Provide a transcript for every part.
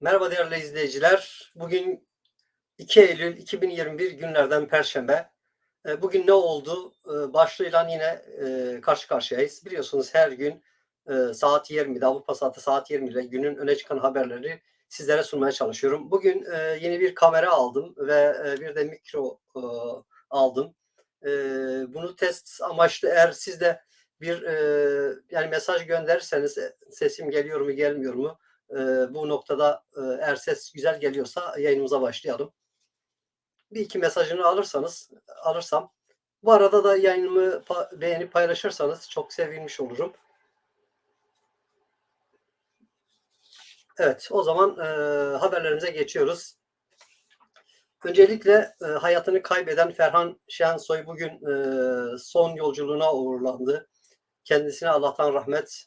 Merhaba değerli izleyiciler. Bugün 2 Eylül 2021 günlerden Perşembe. E, Bugün ne oldu? E, Başlığıyla yine e, karşı karşıyayız. Biliyorsunuz her gün e, saat 20'de Avrupa saati saat 20'de günün öne çıkan haberleri sizlere sunmaya çalışıyorum. Bugün e, yeni bir kamera aldım ve bir de mikro aldım. Bunu test amaçlı eğer siz de bir yani mesaj gönderirseniz sesim geliyor mu gelmiyor mu? Ee, bu noktada e, eğer ses güzel geliyorsa yayınımıza başlayalım. Bir iki mesajını alırsanız alırsam bu arada da yayınımı beğenip paylaşırsanız çok sevinmiş olurum. Evet, o zaman e, haberlerimize geçiyoruz. Öncelikle e, hayatını kaybeden Ferhan Şensoy bugün e, son yolculuğuna uğurlandı. Kendisine Allah'tan rahmet,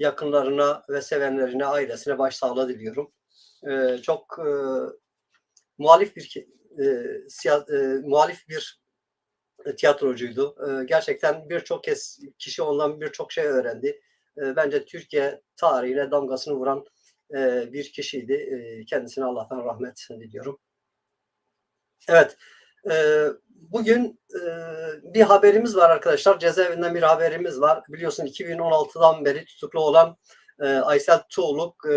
yakınlarına ve sevenlerine, ailesine başsağlığı diliyorum. Ee, çok e, muhalif bir e, siya- e, muhalif bir tiyatrocuydu. E, gerçekten birçok kez kişi ondan birçok şey öğrendi. E, bence Türkiye tarihine damgasını vuran e, bir kişiydi. E, kendisine Allah'tan rahmet diliyorum. Evet. E, bugün e, bir haberimiz var arkadaşlar. Cezaevinden bir haberimiz var. Biliyorsun 2016'dan beri tutuklu olan e, Aysel Tuğluk e,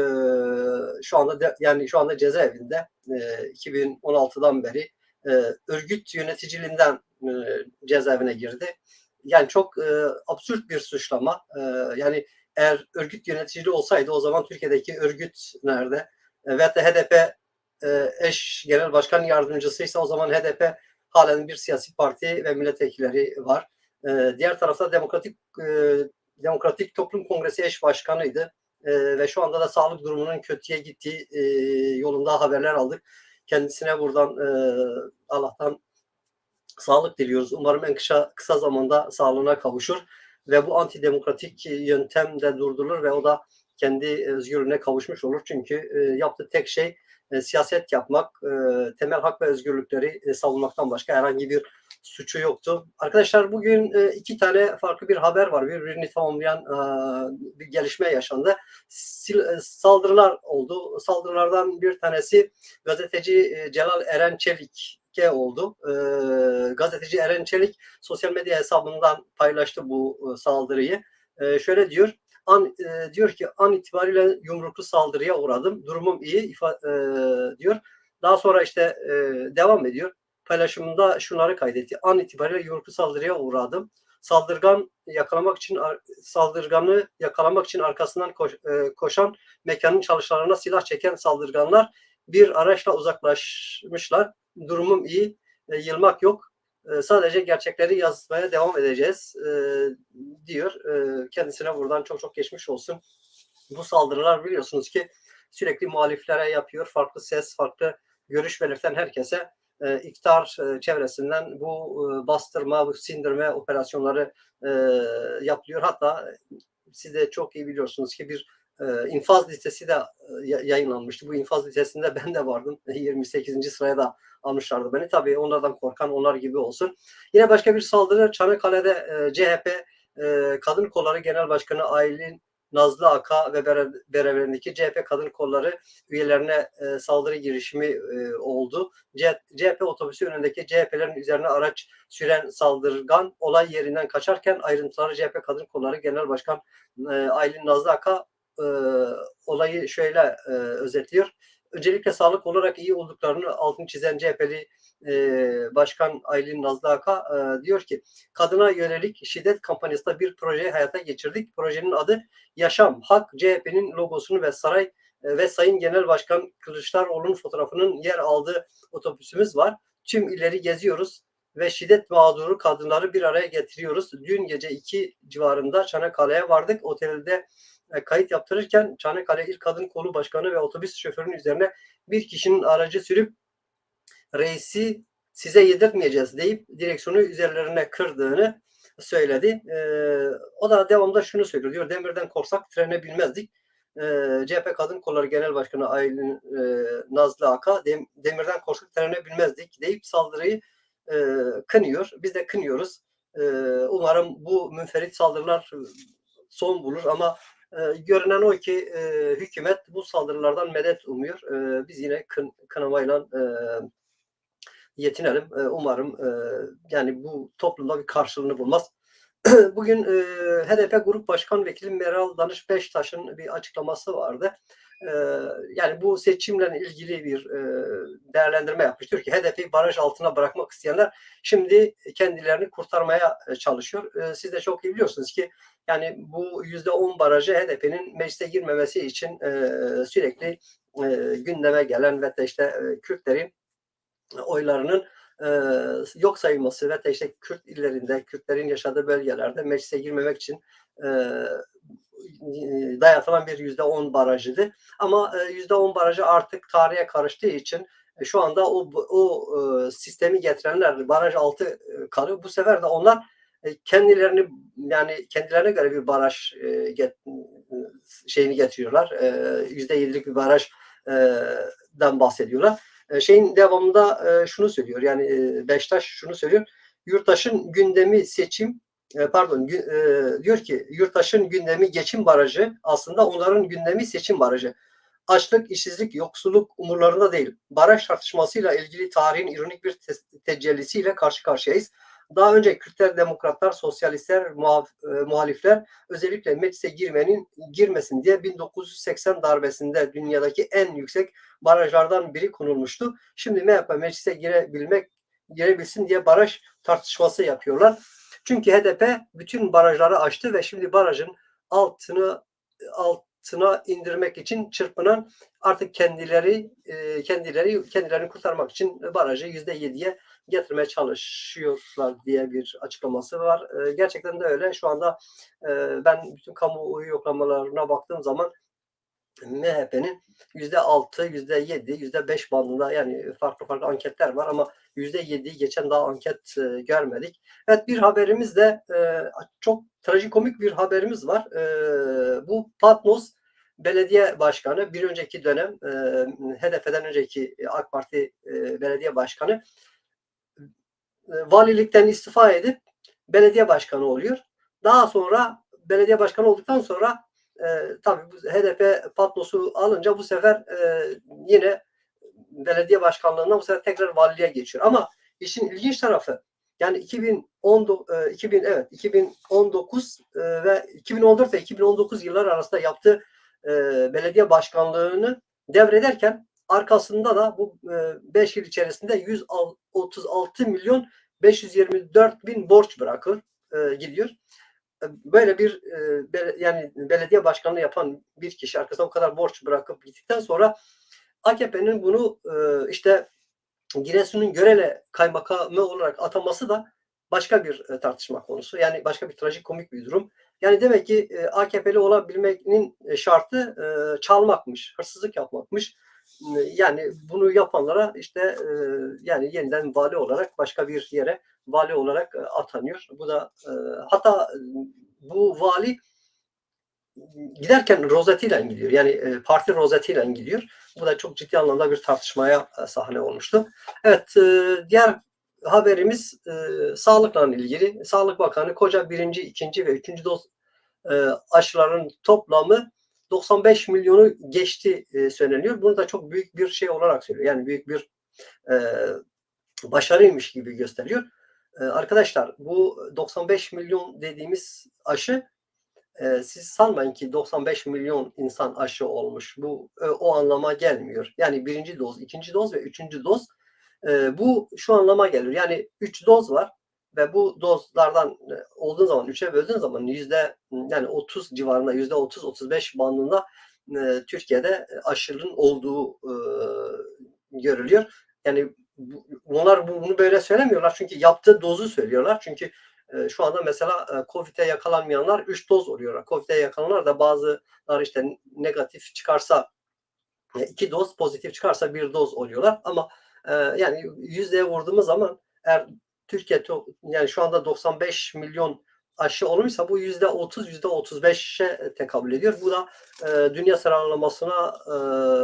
şu anda yani şu anda cezaevinde e, 2016'dan beri örgüt yöneticiliğinden cezaevine girdi. Yani çok e, absürt bir suçlama. Yani eğer örgüt yöneticiliği olsaydı o zaman Türkiye'deki örgüt nerede? E, ve de HDP e, eş genel başkan yardımcısıysa o zaman HDP halen bir siyasi parti ve milletvekilleri var. E, diğer tarafta Demokratik e, Demokratik Toplum Kongresi eş başkanıydı E, ve şu anda da sağlık durumunun kötüye gittiği e, yolunda haberler aldık. Kendisine buradan e, Allah'tan sağlık diliyoruz. Umarım en kısa, kısa zamanda sağlığına kavuşur ve bu antidemokratik yöntem de durdurulur ve o da kendi özgürlüğüne kavuşmuş olur. Çünkü e, yaptığı tek şey e, siyaset yapmak, e, temel hak ve özgürlükleri e, savunmaktan başka herhangi bir suçu yoktu. Arkadaşlar bugün e, iki tane farklı bir haber var. Birbirini tamamlayan e, bir gelişme yaşandı. Sil- e, saldırılar oldu. Saldırılardan bir tanesi gazeteci e, Celal Eren Çelik'e oldu. E, gazeteci Eren Çelik sosyal medya hesabından paylaştı bu e, saldırıyı. E, şöyle diyor an e, diyor ki an itibariyle yumruklu saldırıya uğradım. Durumum iyi ifa, e, diyor. Daha sonra işte e, devam ediyor. Paylaşımında şunları kaydetti. An itibariyle yumruklu saldırıya uğradım. Saldırgan yakalamak için saldırganı yakalamak için arkasından koş, e, koşan mekanın çalışanlarına silah çeken saldırganlar bir araçla uzaklaşmışlar. Durumum iyi. E, yılmak yok. E, sadece gerçekleri yazmaya devam edeceğiz e, diyor. E, kendisine buradan çok çok geçmiş olsun. Bu saldırılar biliyorsunuz ki sürekli muhaliflere yapıyor. Farklı ses, farklı görüş belirten herkese e, iktidar e, çevresinden bu e, bastırma, bu sindirme operasyonları e, yapılıyor. Hatta siz de çok iyi biliyorsunuz ki bir e, infaz listesi de e, yayınlanmıştı. Bu infaz listesinde ben de vardım. 28. sıraya da almışlardı beni. Tabii onlardan korkan onlar gibi olsun. Yine başka bir saldırı Çanakkale'de e, CHP e, Kadın Kolları Genel Başkanı Aylin Nazlı Aka ve beraberindeki CHP Kadın Kolları üyelerine saldırı girişimi oldu. CHP otobüsü önündeki CHP'lerin üzerine araç süren saldırgan olay yerinden kaçarken ayrıntıları CHP Kadın Kolları Genel Başkan Aylin Nazlı Aka e, olayı şöyle e, özetliyor. Öncelikle sağlık olarak iyi olduklarını altını çizen CHP'li e, Başkan Aylin Nazlı e, diyor ki kadına yönelik şiddet kampanyasında bir projeyi hayata geçirdik. Projenin adı Yaşam, Hak, CHP'nin logosunu ve saray e, ve Sayın Genel Başkan Kılıçdaroğlu'nun fotoğrafının yer aldığı otobüsümüz var. Tüm illeri geziyoruz ve şiddet mağduru kadınları bir araya getiriyoruz. Dün gece 2 civarında Çanakkale'ye vardık. Otelde kayıt yaptırırken Çanakkale İl Kadın Kolu Başkanı ve otobüs şoförünün üzerine bir kişinin aracı sürüp reisi size yedirtmeyeceğiz deyip direksiyonu üzerlerine kırdığını söyledi. E, o da devamında şunu söylüyor. Diyor demirden korksak trene bilmezdik. E, CHP Kadın Kolları Genel Başkanı Aylin e, Nazlı Aka dem, demirden korksak trene bilmezdik deyip saldırıyı e, kınıyor. Biz de kınıyoruz. E, umarım bu münferit saldırılar son bulur ama E, görünen o ki e, hükümet bu saldırılardan medet umuyor. E, biz yine kın, kınamayla e, yetinelim. E, umarım e, yani bu toplumda bir karşılığını bulmaz. Bugün e, HDP Grup Başkan Vekili Meral Danış Beştaş'ın bir açıklaması vardı. E, yani bu seçimle ilgili bir e, değerlendirme yapmış. Diyor ki HDP'yi baraj altına bırakmak isteyenler şimdi kendilerini kurtarmaya e, çalışıyor. E, siz de çok iyi biliyorsunuz ki yani bu yüzde on barajı HDP'nin meclise girmemesi için e, sürekli gündeme gelen ve de işte Kürtlerin oylarının yok sayılması ve de işte Kürt illerinde, Kürtlerin yaşadığı bölgelerde meclise girmemek için dayatılan bir yüzde on barajıydı. Ama yüzde on barajı artık tarihe karıştığı için e, şu anda o, o e, sistemi getirenler baraj altı e, kalıyor. Bu sefer de onlar e, kendilerini yani kendilerine göre bir baraj e, get, şeyini getiriyorlar. Yüzde yedilik bir barajdan bahsediyorlar. E, şeyin devamında e, şunu söylüyor. Yani e, Beştaş şunu söylüyor. Yurttaşın gündemi seçim pardon diyor ki yurttaşın gündemi geçim barajı aslında onların gündemi seçim barajı. Açlık, işsizlik, yoksulluk umurlarında değil. Baraj tartışmasıyla ilgili tarihin ironik bir tecellisiyle karşı karşıyayız. Daha önce Kürtler, Demokratlar, Sosyalistler, e, muhalifler özellikle meclise girmenin girmesin diye 1980 darbesinde dünyadaki en yüksek barajlardan biri konulmuştu. Şimdi MHP meclise girebilmek girebilsin diye baraj tartışması yapıyorlar. Çünkü HDP bütün barajları açtı ve şimdi barajın altını altına indirmek için çırpınan artık kendileri e, kendileri kendilerini kurtarmak için barajı yüzde yediye getirmeye çalışıyorlar diye bir açıklaması var. E, gerçekten de öyle. Şu anda e, ben bütün kamuoyu yoklamalarına baktığım zaman MHP'nin yüzde altı, yüzde yedi, yüzde beş bandında yani farklı farklı anketler var ama yüzde yedi geçen daha anket e, görmedik. Evet bir haberimiz de e, çok trajikomik bir haberimiz var. E, bu Patmos belediye başkanı bir önceki dönem e, HDP'den önceki AK Parti e, belediye başkanı e, valilikten istifa edip belediye başkanı oluyor. Daha sonra belediye başkanı olduktan sonra e, tabii HDP patlosu alınca bu sefer e, yine belediye başkanlığından bu sefer tekrar valiliğe geçiyor. Ama işin ilginç tarafı yani 2010 e, 2000 evet 2019 e, ve 2014 ve 2019 yıllar arasında yaptığı e, belediye başkanlığını devrederken arkasında da bu 5 e, yıl içerisinde 136 milyon 524 bin borç bırakır e, gidiyor. E, böyle bir e, yani belediye başkanlığı yapan bir kişi arkasında o kadar borç bırakıp gittikten sonra AKP'nin bunu e, işte Giresun'un Görele kaymakamı olarak ataması da başka bir e, tartışma konusu. Yani başka bir trajik komik bir durum. Yani demek ki e, AKP'li olabilmenin e, şartı e, çalmakmış, hırsızlık yapmakmış. Yani bunu yapanlara işte e, yani yeniden vali olarak başka bir yere vali olarak e, atanıyor. Bu da e, hatta bu vali giderken rozetiyle gidiyor. Yani e, parti rozetiyle gidiyor. Bu da çok ciddi anlamda bir tartışmaya e, sahne olmuştu. Evet, e, diğer haberimiz e, sağlıkla ilgili. Sağlık Bakanı koca birinci, ikinci ve üçüncü doz e, aşıların toplamı 95 milyonu geçti e, söyleniyor. Bunu da çok büyük bir şey olarak söylüyor. Yani büyük bir e, başarıymış gibi gösteriyor. E, arkadaşlar bu 95 milyon dediğimiz aşı e, siz sanmayın ki 95 milyon insan aşı olmuş. Bu e, o anlama gelmiyor. Yani birinci doz, ikinci doz ve üçüncü doz e, bu şu anlama geliyor. Yani üç doz var ve bu dozlardan e, olduğu zaman üçe böldüğün zaman yüzde yani 30 civarında yüzde 30-35 bandında e, Türkiye'de aşırının olduğu e, görülüyor. Yani bu, bunlar bunu böyle söylemiyorlar çünkü yaptığı dozu söylüyorlar. Çünkü e, şu anda mesela e, COVID'e yakalanmayanlar 3 doz oluyorlar. COVID'e yakalananlar da bazıları işte negatif çıkarsa 2 doz, pozitif çıkarsa 1 doz oluyorlar. Ama e, yani yüzdeye vurduğumuz zaman eğer Türkiye yani şu anda 95 milyon aşı olmuşsa bu yüzde 30 yüzde 35'e tekabül ediyor. Bu da e, dünya sıralamasına e,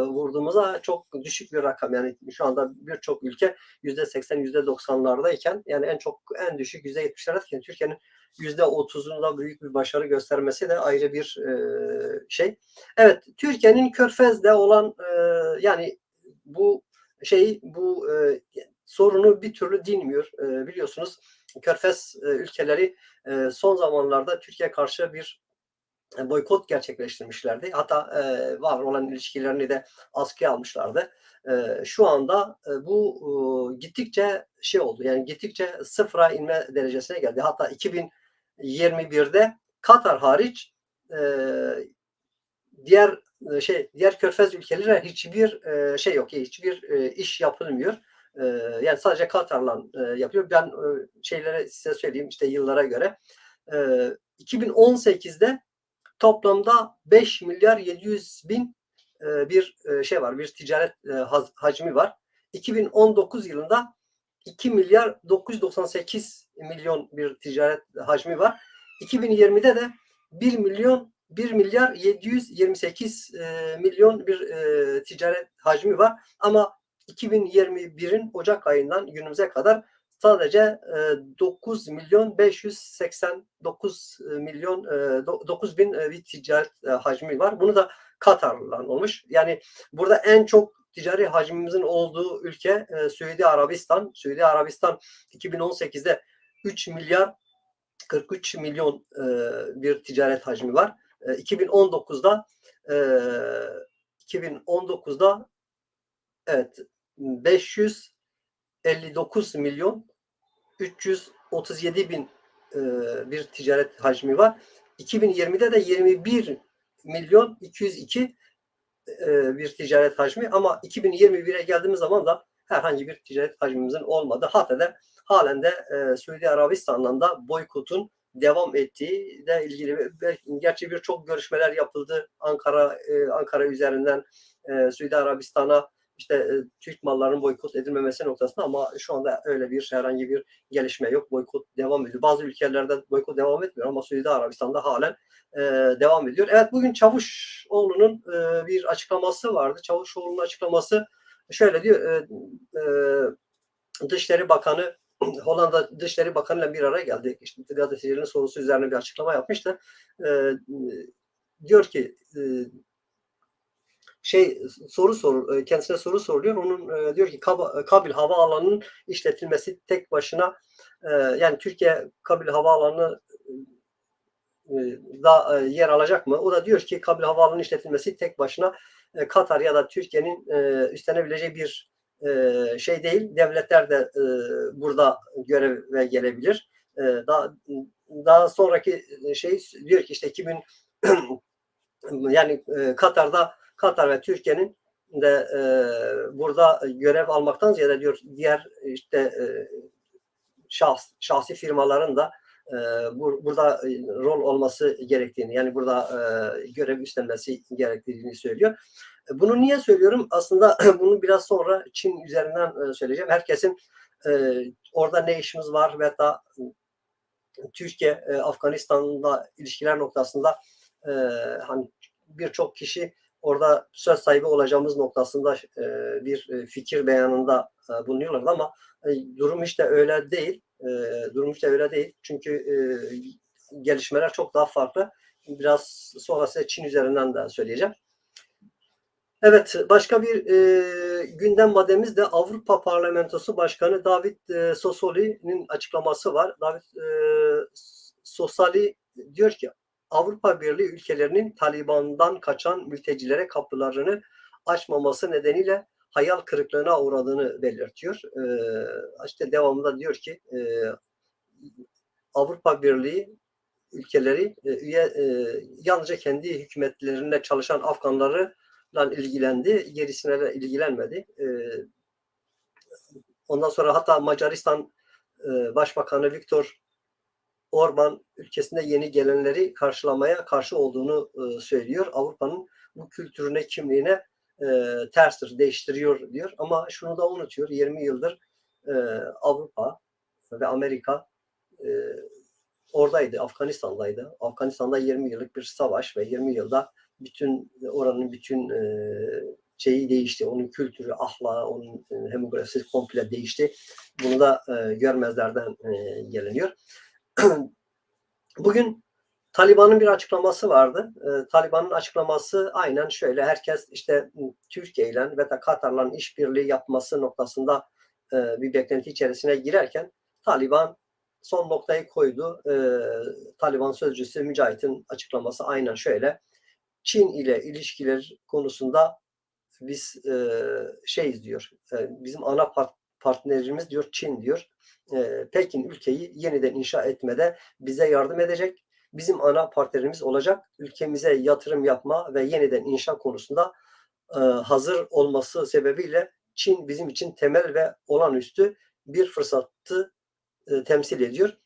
vurduğumuzda çok düşük bir rakam. Yani şu anda birçok ülke yüzde 80 yüzde 90'lardayken yani en çok en düşük yüzde 70'lerdeyken Türkiye'nin yüzde 30'unda büyük bir başarı göstermesi de ayrı bir e, şey. Evet Türkiye'nin Körfez'de olan e, yani bu şey bu e, sorunu bir türlü dinmiyor e, biliyorsunuz. Körfez e, ülkeleri e, son zamanlarda Türkiye karşı bir e, boykot gerçekleştirmişlerdi. Hatta var olan ilişkilerini de askıya almışlardı. Şu anda bu e, gittikçe şey oldu. Yani gittikçe sıfıra inme derecesine geldi. Hatta 2021'de Katar hariç diğer şey diğer körfez ülkeleri hiçbir şey yok. Hiçbir iş yapılmıyor. E, yani sadece Katar'la e, yapıyor. Ben e, şeylere size söyleyeyim işte yıllara göre. E, 2018'de toplamda 5 milyar 700 bin e, bir e, şey var. Bir ticaret e, haz, hacmi var. 2019 yılında 2 milyar 998 milyon bir ticaret hacmi var. 2020'de de 1 milyon 1 milyar 728 e, milyon bir e, ticaret hacmi var. Ama 2021'in Ocak ayından günümüze kadar sadece e, 9 milyon 589 milyon e, 9 bin e, bir ticaret e, hacmi var. Bunu da Katar'la olmuş. Yani burada en çok ticari hacmimizin olduğu ülke e, Suudi Arabistan. Suudi Arabistan 2018'de 3 milyar 43 milyon e, bir ticaret hacmi var. E, 2019'da e, 2019'da evet 559 milyon 337 bin e, bir ticaret hacmi var. 2020'de de 21 milyon 202 e, bir ticaret hacmi ama 2021'e geldiğimiz zaman da herhangi bir ticaret hacmimizin olmadı. Hatta da halen de e, Suudi Arabistan'dan da boykotun devam ettiği de ilgili gerçi birçok görüşmeler yapıldı Ankara e, Ankara üzerinden e, Suudi Arabistan'a işte e, Türk mallarının boykot edilmemesi noktasında ama şu anda öyle bir herhangi bir gelişme yok. Boykot devam ediyor. Bazı ülkelerde boykot devam etmiyor ama Suudi Arabistan'da halen e, devam ediyor. Evet bugün Çavuşoğlu'nun e, bir açıklaması vardı. Çavuşoğlu'nun açıklaması şöyle diyor e, e, Dışişleri Bakanı Hollanda Dışişleri Bakanı ile bir araya geldi. İşte gazetecilerin sorusu üzerine bir açıklama yapmıştı. E, diyor ki e, şey soru sor kendisine soru soruluyor. Onun e, diyor ki Kab Kabil havaalanının işletilmesi tek başına e, yani Türkiye Kabil havaalanı e, da e, yer alacak mı? O da diyor ki Kabil havaalanının işletilmesi tek başına e, Katar ya da Türkiye'nin e, üstlenebileceği bir e, şey değil. Devletler de e, burada göreve gelebilir. E, daha daha sonraki şey diyor ki işte 2000 yani e, Katar'da Katar ve Türkiye'nin de e, burada görev almaktan ziyade diyor diğer işte e, şahs, şahsi firmaların da e, bur, burada rol olması gerektiğini yani burada e, görev üstlenmesi gerektiğini söylüyor. Bunu niye söylüyorum? Aslında bunu biraz sonra Çin üzerinden söyleyeceğim. Herkesin e, orada ne işimiz var ve da Türkiye e, Afganistan'da ilişkiler noktasında e, hani birçok kişi orada söz sahibi olacağımız noktasında e, bir e, fikir beyanında e, bulunuyorlar ama e, durum işte öyle değil. E, durum işte öyle değil. Çünkü e, gelişmeler çok daha farklı. Biraz sonra size Çin üzerinden de söyleyeceğim. Evet, başka bir e, gündem maddemiz de Avrupa Parlamentosu Başkanı David e, Sassoli'nin açıklaması var. David e, Sassoli diyor ki Avrupa Birliği ülkelerinin Taliban'dan kaçan mültecilere kapılarını açmaması nedeniyle hayal kırıklığına uğradığını belirtiyor. Ee, işte devamında diyor ki e, Avrupa Birliği ülkeleri e, üye, e, yalnızca kendi hükümetlerinde çalışan Afganlarla ilgilendi, gerisine de ilgilenmedi. E, ondan sonra hatta Macaristan e, Başbakanı Viktor Orban ülkesinde yeni gelenleri karşılamaya karşı olduğunu e, söylüyor. Avrupa'nın bu kültürüne, kimliğine e, terstir, değiştiriyor diyor. Ama şunu da unutuyor. 20 yıldır e, Avrupa ve Amerika e, oradaydı, Afganistan'daydı. Afganistan'da 20 yıllık bir savaş ve 20 yılda bütün oranın bütün şeyi değişti. Onun kültürü, ahlakı, onun demografisi komple değişti. Bunu da görmezlerden e, geliniyor. Bugün Taliban'ın bir açıklaması vardı. E, Taliban'ın açıklaması aynen şöyle. Herkes işte Türkiye ile ve de Katar'la işbirliği yapması noktasında e, bir beklenti içerisine girerken Taliban son noktayı koydu. E, Taliban sözcüsü Mücahit'in açıklaması aynen şöyle. Çin ile ilişkiler konusunda biz e, şeyiz diyor. E, bizim ana part- partnerimiz diyor Çin diyor. E, Pekin ülkeyi yeniden inşa etmede bize yardım edecek. Bizim ana partnerimiz olacak. Ülkemize yatırım yapma ve yeniden inşa konusunda e, hazır olması sebebiyle Çin bizim için temel ve olağanüstü bir fırsatı e, temsil ediyor.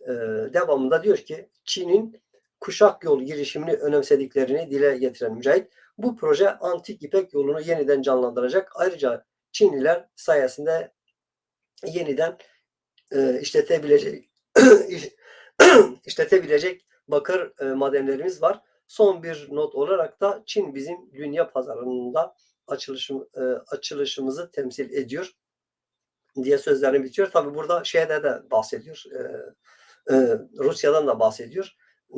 E, devamında diyor ki Çin'in kuşak yol girişimini önemsediklerini dile getiren Mücahit bu proje antik İpek yolunu yeniden canlandıracak. Ayrıca Çinliler sayesinde yeniden e, işletebilecek işletebilecek bakır e, madenlerimiz var. Son bir not olarak da Çin bizim dünya pazarında açılışım, e, açılışımızı temsil ediyor diye sözlerini bitiyor. Tabi burada şeyde de bahsediyor. E, e, Rusya'dan da bahsediyor.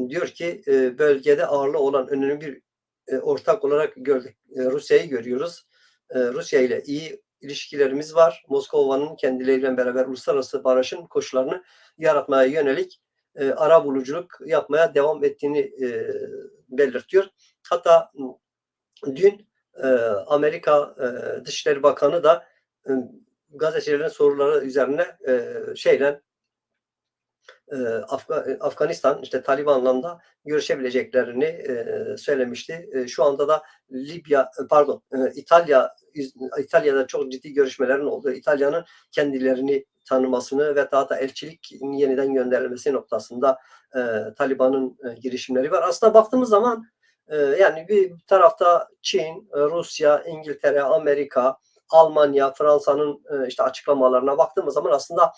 Diyor ki e, bölgede ağırlığı olan önemli bir e, ortak olarak gördük. E, Rusya'yı görüyoruz. E, Rusya ile iyi ilişkilerimiz var. Moskova'nın kendileriyle beraber uluslararası barışın koşullarını yaratmaya yönelik e, ara buluculuk yapmaya devam ettiğini e, belirtiyor. Hatta dün e, Amerika e, Dışişleri Bakanı da e, gazetecilerin soruları üzerine e, şeyle e, Afga- Afganistan işte Taliban'la da görüşebileceklerini e, söylemişti. E, şu anda da Libya e, pardon e, İtalya İtalya'da çok ciddi görüşmelerin olduğu İtalya'nın kendilerini tanımasını ve daha da elçilik yeniden gönderilmesi noktasında e, Taliban'ın e, girişimleri var. Aslında baktığımız zaman e, yani bir tarafta Çin, e, Rusya, İngiltere, Amerika, Almanya, Fransa'nın e, işte açıklamalarına baktığımız zaman aslında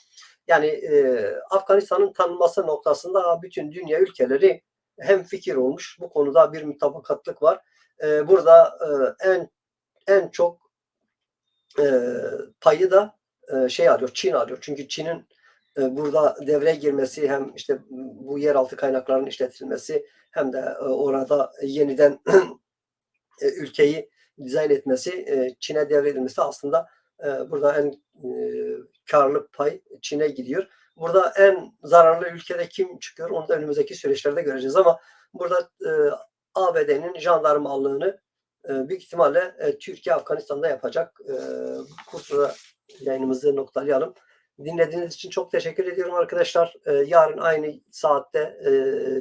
yani e, Afganistan'ın tanınması noktasında bütün dünya ülkeleri hem fikir olmuş. Bu konuda bir mutabakatlık var. E, burada e, en en çok e, payı da e, şey alıyor, Çin alıyor. Çünkü Çin'in e, burada devreye girmesi hem işte bu yeraltı kaynaklarının işletilmesi hem de e, orada yeniden e, ülkeyi dizayn etmesi, e, Çin'e devredilmesi aslında e, burada en e, karlı pay Çin'e gidiyor. Burada en zararlı ülkede kim çıkıyor onu da önümüzdeki süreçlerde göreceğiz ama burada e, ABD'nin jandarmalığını e, büyük ihtimalle e, Türkiye Afganistan'da yapacak. E, burada yayınımızı noktalayalım. Dinlediğiniz için çok teşekkür ediyorum arkadaşlar. E, yarın aynı saatte e,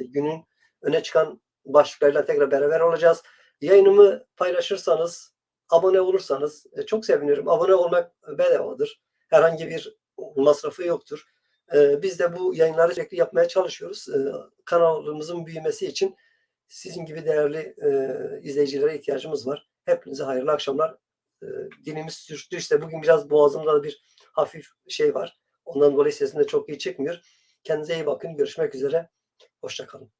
günün öne çıkan başlıklarıyla tekrar beraber olacağız. Yayınımı paylaşırsanız, abone olursanız e, çok sevinirim. Abone olmak bedavadır. Herhangi bir masrafı yoktur. E, biz de bu yayınları sürekli yapmaya çalışıyoruz. E, kanalımızın büyümesi için sizin gibi değerli e, izleyicilere ihtiyacımız var. Hepinize hayırlı akşamlar. E, dilimiz sürçtü işte bugün biraz boğazımda da bir hafif şey var. Ondan dolayı sesim de çok iyi çıkmıyor. Kendinize iyi bakın. Görüşmek üzere. Hoşçakalın.